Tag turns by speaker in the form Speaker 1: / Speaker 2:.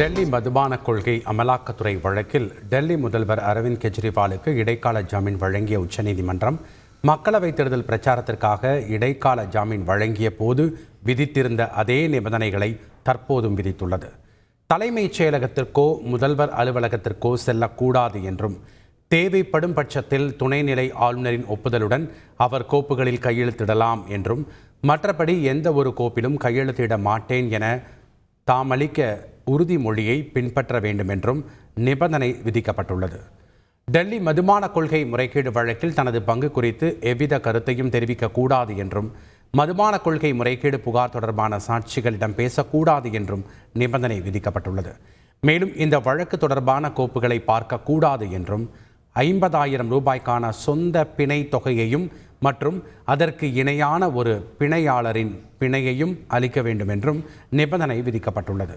Speaker 1: டெல்லி மதுபான கொள்கை அமலாக்கத்துறை வழக்கில் டெல்லி முதல்வர் அரவிந்த் கெஜ்ரிவாலுக்கு இடைக்கால ஜாமீன் வழங்கிய உச்சநீதிமன்றம் மக்களவைத் தேர்தல் பிரச்சாரத்திற்காக இடைக்கால ஜாமீன் வழங்கிய போது விதித்திருந்த அதே நிபந்தனைகளை தற்போதும் விதித்துள்ளது. தலைமைச் செயலகத்திற்கோ முதல்வர் அலுவலகத்திற்கோ செல்லக்கூடாது என்றும் தேவைப்படும் பட்சத்தில் துணைநிலை ஆளுநரின் ஒப்புதலுடன் அவர் கோப்புகளில் கையெழுத்திடலாம் என்றும் மற்றபடி எந்த ஒரு கோப்பிலும் கையெழுத்திட மாட்டேன் என தாம் அளிக்க உறுதிமொழியை பின்பற்ற வேண்டும் என்றும் நிபந்தனை விதிக்கப்பட்டுள்ளது. டெல்லி மதுமான கொள்கை முறைகேடு வழக்கில் தனது பங்கு குறித்து எவ்வித கருத்தையும் தெரிவிக்கக்கூடாது என்றும் மதுமான கொள்கை முறைகேடு புகார் தொடர்பான சாட்சிகளிடம் பேசக்கூடாது என்றும் நிபந்தனை விதிக்கப்பட்டுள்ளது. மேலும் இந்த வழக்கு தொடர்பான கோப்புகளை பார்க்கக்கூடாது என்றும் ஐம்பதாயிரம் ரூபாய்க்கான சொந்த பிணை தொகையையும் மற்றும் அதற்கு இணையான ஒரு பிணையாளரின் பிணையையும் அளிக்க வேண்டும் என்றும் நிபந்தனை விதிக்கப்பட்டுள்ளது.